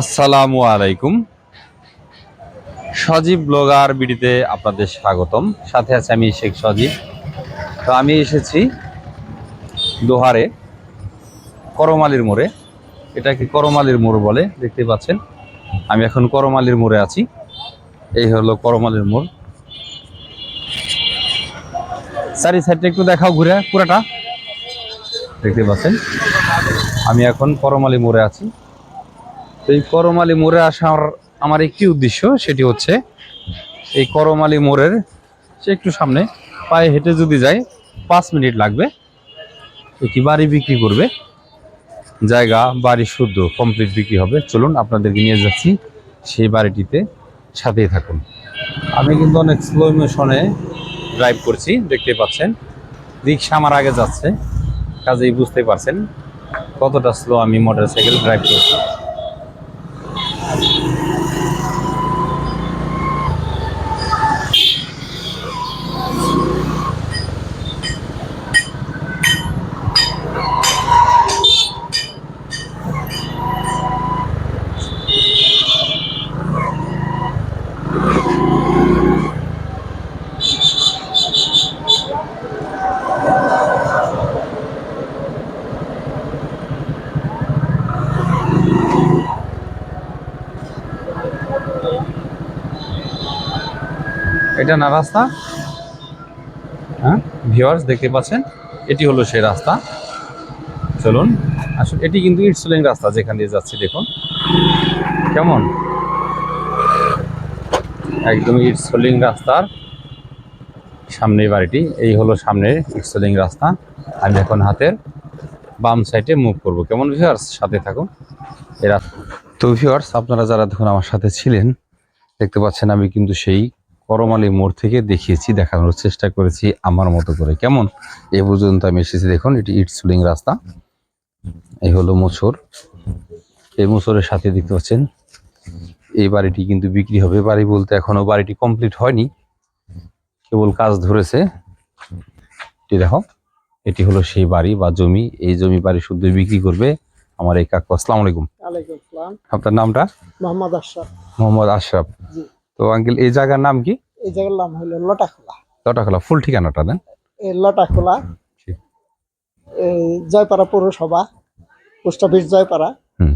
আসসালামু আলাইকুম। সজীব ব্লগার বিডিতে আপনাদের স্বাগতম। সাথে আছে আমি শেখ সজীব। তো আমি এসেছি দোহারে, করমালির মোড়ে। এটাকে করমালির মোড় বলে, দেখতে পাচ্ছেন? আমি এখন করমালির মোড়ে আছি। এই হলো করমালির মোড়। সারি সাইডটা একটু দেখাও ঘুরে, পুরাটা। দেখতে পাচ্ছেন? আমি এখন করমালি মোড়ে আছি। তো এই করমালি মোড়ে আসার আমার একটি উদ্দেশ্য, সেটি হচ্ছে এই করমালি মোড়ের সে একটু সামনে পায়ে হেঁটে যদি যাই পাঁচ মিনিট লাগবে। একটি বাড়ি বিক্রি করবে? জায়গা, বাড়ি শুদ্ধ কমপ্লিট বিক্রি হবে। চলুন আপনাদেরকে নিয়ে যাচ্ছি সেই বাড়িটিতে। সাথেই থাকুন। আমি কিন্তু অনেক স্লো মোশনে ড্রাইভ করছি দেখতে পাচ্ছেন। রিক্সা আমার আগে যাচ্ছে, কাজেই বুঝতে পারছেন কতটা স্লো আমি মোটরসাইকেল ড্রাইভ করছি। এটা না রাস্তা? হ্যাঁ ভিওয়ার্স দেখতে পাচ্ছেন? এটি হলো সেই রাস্তা। চলুন আসলে এটি কিন্তু ইটসলিং রাস্তা, যেখান দিয়ে যাচ্ছি, দেখুন। কেমন? একদম ইটসলিং রাস্তার সামনে বাড়িটি। এই হলো সামনের ইটসলিং রাস্তা। আমি এখন হাতের বাম সাইডে মুভ করব। কেমন ভিওয়ার্স সাথে থাকুন। এরা তো ভিওয়ার্স আপনারা যারা দেখুন আমার সাথে ছিলেন, দেখতে পাচ্ছেন আমি কিন্তু সেই করমালি মোড় থেকে দেখিয়েছি দেখানোর চেষ্টা করেছি আমার মতো করে। কেমন? এ পর্যন্ত আমি এসেছি দেখুন এটি ইটসুলিং রাস্তা। এই হলো মোছর। এই মোছরের সাথে দেখতে পাচ্ছেন এই বাড়িটি কিন্তু বিক্রি হবে। বাড়ি বলতে এখনও বাড়িটি কমপ্লিট হয়নি কেবল কাজ ধরেছে। এটি দেখো এটি হলো সেই বাড়ি বা জমি। এই জমি বাড়ি শুদ্ধ বিক্রি করবে আমার এই কাকু। আসসালামু আলাইকুম। আপনার নামটা? মোহাম্মদ আশরাফ। মোহাম্মদ আশরাফ। তো আঙ্কেল এই জায়গার নাম কি? এই জায়গার নাম হলো লটাখোলা। লটাখোলা ফুল ঠিকানাটা দেন। এই লটাখোলা এই জয়পাড়া পৌরসভা পোস্ট অফিস জয়পাড়া হুম।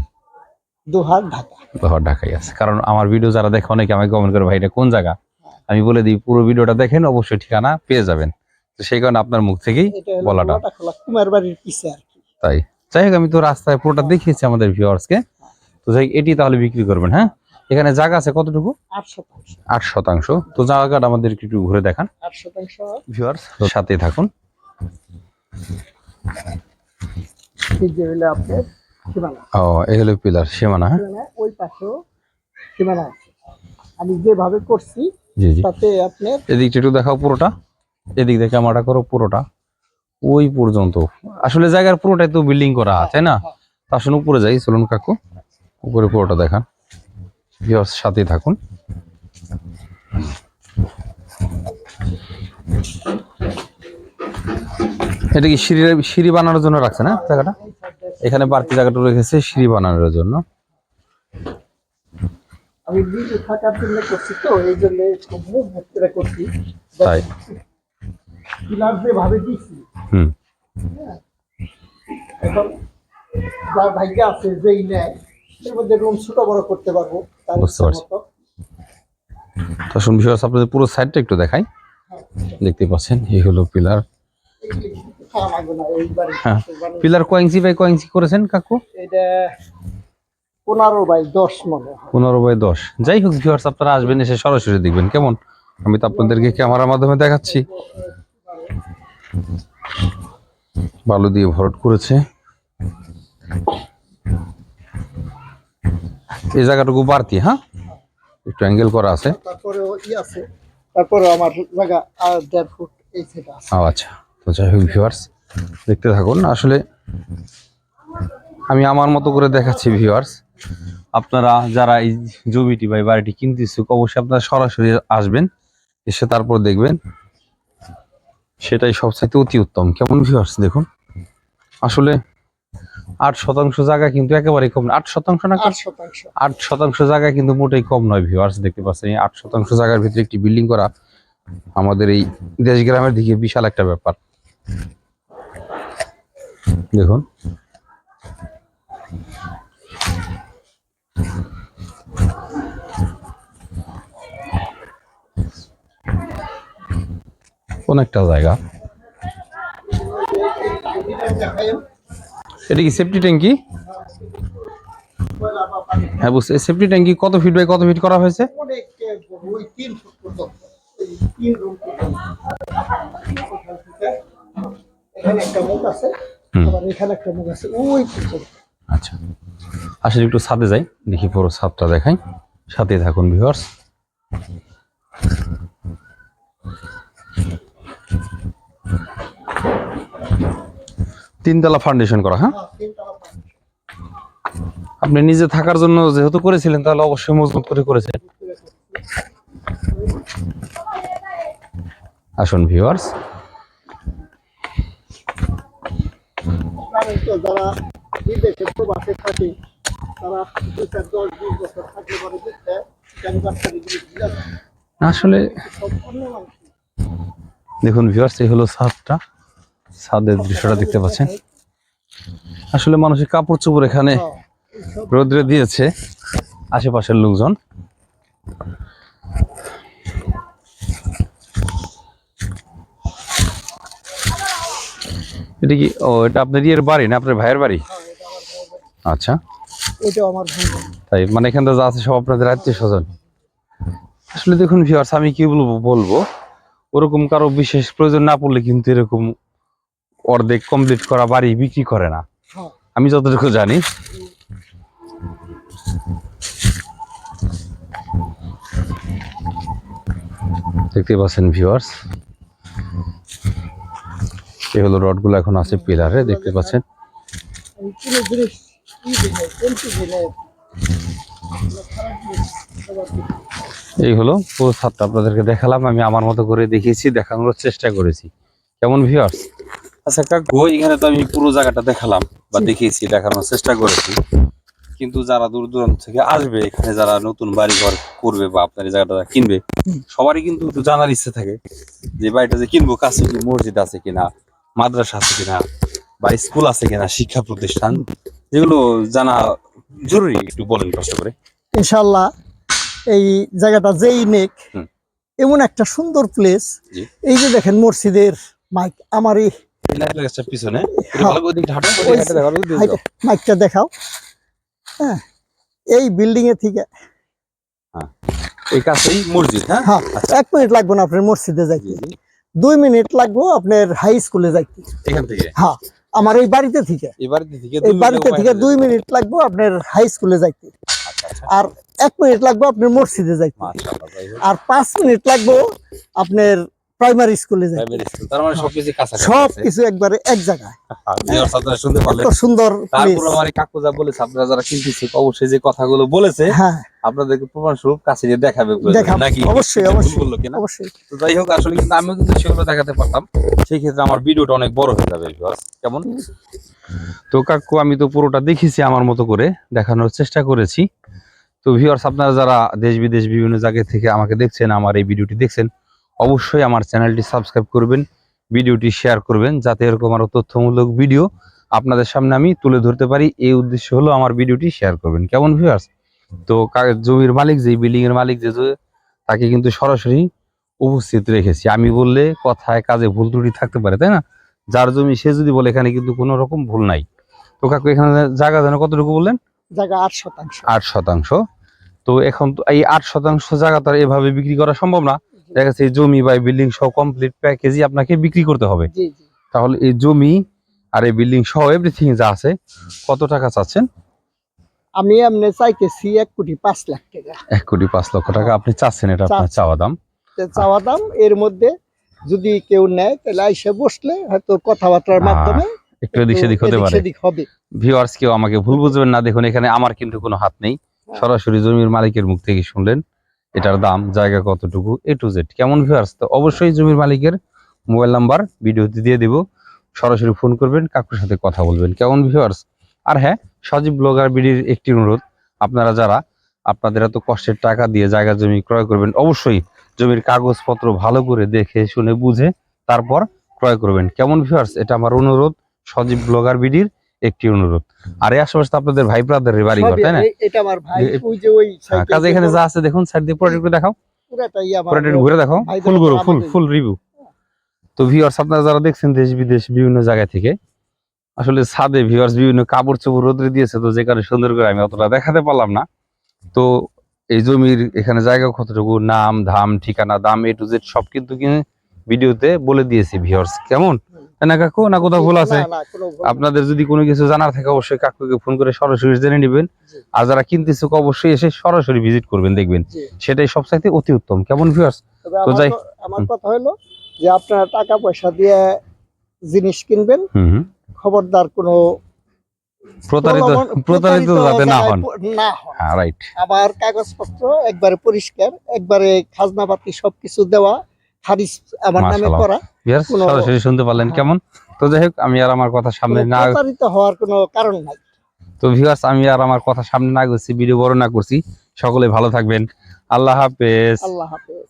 দুহার ঢাকা। লোহার ঢাকাই আছে। কারণ আমার ভিডিও যারা দেখে অনেকে আমাকে কমেন্ট করে ভাই এটা কোন জায়গা? আমি বলে দিই পুরো ভিডিওটা দেখেন অবশ্যই ঠিকানা পেয়ে যাবেন। তো সেই কারণে আপনার মুখ থেকেই বলাটা। লটাখোলা কুমার বাড়ির পিছে আর কি। তাই। যাই হোক আমি তো রাস্তায় পুরোটা দেখিয়েছি আমাদের ভিউয়ার্সকে তো যাই হোক, এটি তাহলে বিক্রি করবেন হ্যাঁ? এখানে জায়গা আছে কতটুকু? আট শতাংশ। আট শতাংশ। তো জায়গাটা আমাদের একটু ঘুরে দেখান। আট শতাংশ। ভিউয়ার্স সাথে থাকুন। এই যে হলো আপনার সীমানা। ও এই হলো পিলার সীমানা হ্যাঁ? ওই পাশেও সীমানা আছে। আমি যেভাবে করছি জি জি। তাতে আপনার এদিকটা একটু দেখাও পুরোটা। এদিক ক্যামেরাটা করো পুরোটা। ওই পর্যন্ত। আসলে জায়গার পুরোটাই তো বিল্ডিং করা আছে না? তো আসলে উপরে যাই চলুন কাকু। উপরে পুরোটা দেখান। ভিউয়ার্স সাথেই থাকুন। এটা কি সিঁড়ি সিঁড়ি বানানোর জন্য রাখছে না জায়গাটা? এখানে বাড়তি জায়গাটা রেখেছে সিঁড়ি বানানোর জন্য। আমি থাকার জন্য করছি তো এই জন্য করছি। তাই। পিলার যেভাবে দিচ্ছি হুম। এখন যার ভাগ্যে আছে যেই নেয় এর মধ্যে রুম ছোট বড় করতে পারব। বুঝতে পারছি। তো শুন আপনাদের পুরো সাইডটা একটু দেখাই। দেখতে পাচ্ছেন এই হলো পিলার। এই যে খারাপ লাগবে না, এই বাড়ির হ্যাঁ। পিলার কয়েন্সি বাই কয়েন্সি করেছেন কাকু? এটা পনেরো বাই দশ মনে পনেরো বাই দশ। যাই হোক ভিউয়ার্স আপনারা আসবেন এসে সরাসরি দেখবেন কেমন? আমি তো আপনাদেরকে ক্যামেরার মাধ্যমে দেখাচ্ছি। বালু দিয়ে ভরট করেছে। এই জায়গাটুকু বাড়তি হ্যাঁ? একটু অ্যাঙ্গেল করা আছে। তারপরে ই আছে। তারপরে আমার জায়গা আর দেড় ফুট এই সেটা আছে। ও আচ্ছা। তো যাই হোক ভিউয়ার্স দেখতে থাকুন। আসলে আমি আমার মতো করে দেখাচ্ছি ভিউয়ার্স আপনারা যারা এই জমিটি বা এই বাড়িটি কিনতে ইচ্ছুক অবশ্যই আপনারা সরাসরি আসবেন এসে তারপর দেখবেন। সেটাই সবচাইতে অতি উত্তম। কেমন ভিউয়ার্স দেখুন। আসলে আট শতাংশ জায়গা কিন্তু একেবারে কম না আট শতাংশ না আট শতাংশ। আট শতাংশ জায়গা কিন্তু মোটেই কম নয় ভিউয়ার্স দেখতে পাচ্ছেন। আট শতাংশ জায়গার ভিতরে একটি বিল্ডিং করা আমাদের এই দেশ গ্রামের দিকে বিশাল একটা ব্যাপার। দেখুন। কোন একটা জায়গা। এটা কি সেফটি ট্যাঙ্কি? হ্যাঁ বুঝছি। সেফটি ট্যাঙ্কি কত ফিট বাই কত ফিট করা হয়েছে? আচ্ছা। আসলে একটু যাই, দেখি পুরো ছাদটা দেখাই। সাথে থাকুন তিনতলা ফাউন্ডেশন করা হ্যাঁ। আপনি নিজে থাকার জন্য যেহেতু করেছিলেন, তাহলে অবশ্যই মজবুত করে করেছেন। আসুন ভিউয়ার্স আসলে, দেখুন ভিউয়ার্স এই হলো ছাদটা ছাদের দৃশ্যটা দেখতে পাচ্ছেন। আসলে মানুষের কাপড় চোপড় এখানে রোদ্রে দিয়েছে আশেপাশের লোকজন। এটা কি? ও এটা আপনার ইয়ের বাড়ি না আপনার ভাইয়ের বাড়ি? এটা আমার আচ্ছা তাই মানে এখানে যা আছে সব আপনাদের আত্মীয় স্বজন। আসলে দেখুন ভিউয়ার্স আমি কি বলব? বলব ওরকম কারও বিশেষ প্রয়োজন না পড়লে কিন্তু এরকম অর্ধেক কমপ্লিট করা বাড়ি বিক্রি করে না। হ্যাঁ। আমি যতটুকু জানি। দেখতে পাচ্ছেন ভিউয়ার্স এই হলো রডগুলো এখন আছে পিলারে দেখতে পাচ্ছেন? এই হলো পুরো ছাদটা আপনাদেরকে দেখালাম আমি আমার মতো করে দেখিয়েছি দেখানোর চেষ্টা করেছি। কেমন ভিউয়ার্স আচ্ছা কাকু এখানে তো আমি পুরো জায়গাটা দেখালাম বা দেখিয়েছি দেখানোর চেষ্টা করেছি। কিন্তু যারা দূর দূরান্ত থেকে আসবে এখানে যারা নতুন বাড়ি ঘর করবে বা আপনার এই জায়গাটা কিনবে সবারই কিন্তু একটু জানার ইচ্ছে থাকে যে বাড়িটা যে কিনবো কাছে কি মসজিদ আছে কিনা মাদ্রাসা আছে কিনা বা স্কুল আছে কিনা শিক্ষা প্রতিষ্ঠান যেগুলো জানা জরুরি একটু বলেন কষ্ট করে। ইনশাল্লাহ এই জায়গাটা যেই নেক। এমন একটা সুন্দর প্লেস। এই যে দেখেন মসজিদের মাইক আমার পিছনে হ্যাঁ। মাইকটা দেখাও হ্যাঁ এই বিল্ডিং এ থেকে এই কাছেই মসজিদ হ্যাঁ হ্যাঁ আচ্ছা। এক মিনিট লাগবে না আপনার মসজিদে যাইতে। দুই মিনিট লাগবে আপনার হাই স্কুলে যাইতে এখান থেকে হ্যাঁ আমার এই বাড়িতে থেকে এই বাড়িতে থেকে এই দুই বাড়িতে মিনিট থেকে দুই মিনিট লাগবে আপনার হাই স্কুলে যাইতে আচ্ছা, আচ্ছা। আর এক মিনিট লাগবে আপনার মসজিদে যাইতে। আর পাঁচ মিনিট লাগবে আপনার প্রাইমারি স্কুলে যাইতে প্রাইমারি স্কুল। তার মানে সবকিছু কাছাকাছি সব কিছু একবারে এক জায়গায়। হ্যাঁ। এত সুন্দর আমার কাকু যা বলেছে আপনারা যারা কিনতেছে অবশ্যই যে কথাগুলো বলেছে হ্যাঁ। আপনাদেরকে প্রমাণ স্বরূপ কাছে গিয়ে দেখাবে নাকি? অবশ্যই, অবশ্যই। অবশ্যই। তো যাই হোক আসলে কিন্তু আমিও কিন্তু সেগুলো দেখাতে পারতাম। সেই ক্ষেত্রে আমার ভিডিওটা অনেক বড় হয়ে যাবে কেমন? তো কাকু আমি তো পুরোটা দেখেছি আমার মতো করে দেখানোর চেষ্টা করেছি। তো ভিউয়ার্স আপনারা যারা দেশ বিদেশ বিভিন্ন জায়গা থেকে আমাকে দেখছেন আমার এই ভিডিওটি দেখছেন অবশ্যই আমার চ্যানেলটি সাবস্ক্রাইব করবেন ভিডিওটি শেয়ার করবেন যাতে এরকম আরও তথ্যমূলক ভিডিও আপনাদের সামনে আমি তুলে ধরতে পারি। এই উদ্দেশ্য হলো আমার ভিডিওটি শেয়ার করবেন। কেমন ভিউয়ার্স তো জমির মালিক যে বিল্ডিং এর মালিক যে যে- তাকে কিন্তু সরাসরি উপস্থিত রেখেছি। আমি বললে কথায় কাজে ভুল ত্রুটি থাকতে পারে তাই না? যার জমি সে যদি বলে এখানে কিন্তু কোনো রকম ভুল নাই। তো কাকু এখানে জায়গা যেন কতটুকু বললেন? জায়গা আট শতাংশ। আট শতাংশ। তো এখন তো এই আট শতাংশ জায়গা তো আর এভাবে বিক্রি করা সম্ভব না। দেখা যাচ্ছে জমি বা বিল্ডিং সহ কমপ্লিট প্যাকেজই আপনাকে বিক্রি করতে হবে। তাহলে এই জমি আর এই বিল্ডিং সহ এভরিথিং যা আছে কত টাকা চাচ্ছেন? আমি এমনি চাইতেছি এক কোটি পাঁচ লাখ টাকা। এক কোটি পাঁচ লক্ষ টাকা আপনি চাচ্ছেন এটা আপনার চাওয়া দাম? চাওয়া দাম এর মধ্যে যদি কেউ নেয় তাহলে আইসে বসলে হয়তো কথাবার্তার মাধ্যমে একটু এদিক সেদিক হতে পারে। ভিউয়ার্স কেউ আমাকে ভুল বুঝবেন না দেখুন এখানে আমার কিন্তু কোনো হাত নেই। সরাসরি জমির মালিকের মুখ থেকে শুনলেন। এটার দাম, জায়গা কতটুকু এ টু জেড কেমন ভিউয়ার্স তো অবশ্যই জমির মালিকের মোবাইল নাম্বার ভিডিওতে দিয়ে দিব। সরাসরি ফোন করবেন, কাকুর সাথে কথা বলবেন। কেমন ভিউয়ার্স আর হ্যাঁ সজীব ব্লগার বিডির একটি অনুরোধ, আপনারা যারা আপনাদের এত কষ্টের টাকা দিয়ে জায়গা জমি ক্রয় করবেন, অবশ্যই জমির কাগজপত্র ভালো করে দেখে, শুনে, বুঝে, তারপর ক্রয় করবেন। কেমন ভিউয়ার্স এটা আমার অনুরোধ, সজীব ব্লগার বিডির একটি অনুরোধ। আর এই আশেপাশে আপনাদের ভাই ব্রাদারের বাড়ি ঘর তাই না? এটা আমার ভাই ওই যে ওই হ্যাঁ, কাজে এখানে যা আছে দেখুন সাইড দিয়ে পুরোটা একটু দেখাও। একটু ঘুরে দেখো ফুলগুলো ফুল ফুল রিভিউ তো ভিউয়ার্স আপনারা যারা দেখছেন দেশ বিদেশ বিভিন্ন জায়গা থেকে আসলে ছাদে ভিউয়ার্স বিভিন্ন কাপড় চোপড় রোদ্রে দিয়েছে তো যে কারণে সুন্দর করে আমি অতটা দেখাতে পারলাম না। তো এই জমির এখানে জায়গা কতটুকু নাম ধাম ঠিকানা দাম এ টু জেড সব কিন্তু কিনে ভিডিওতে বলে দিয়েছি ভিউয়ার্স কেমন? না কাকু? না কোথাও ভুল আছে? না, না, কোনো ভুল নেই। আপনাদের যদি কোনো কিছু জানার থাকে অবশ্যই কাকুকে ফোন করে সরাসরি জেনে নেবেন। আর যারা কিনতে ইচ্ছুক অবশ্যই এসে সরাসরি ভিজিট করবেন দেখবেন। সেটাই সবচাইতে অতি উত্তম। কেমন ভিউয়ার্স তো যাই- আমার কথা হলো যে আপনারা টাকা পয়সা দিয়ে জিনিস কিনবেন। খবরদার কোনো প্রতারিত প্রতারিত যাতে না হন। না হন। রাইট আবার কাগজপত্র একবারে পরিষ্কার একবারে খাজনা পাতি সবকিছু দেওয়া খারিজ আমার নামে করা সরাসরি শুনতে পারলেন হ্যাঁ। কেমন? তো যাই হোক আমি আর আমার কথা সামনে না হওয়ার কোনো কারণ নাই। তো ভিউয়ার্স আমি আর আমার কথা সামনে না করছি ভিডিও বড় না করছি। সকলে ভালো থাকবেন। আল্লাহ হাফেজ। আল্লাহ হাফেজ।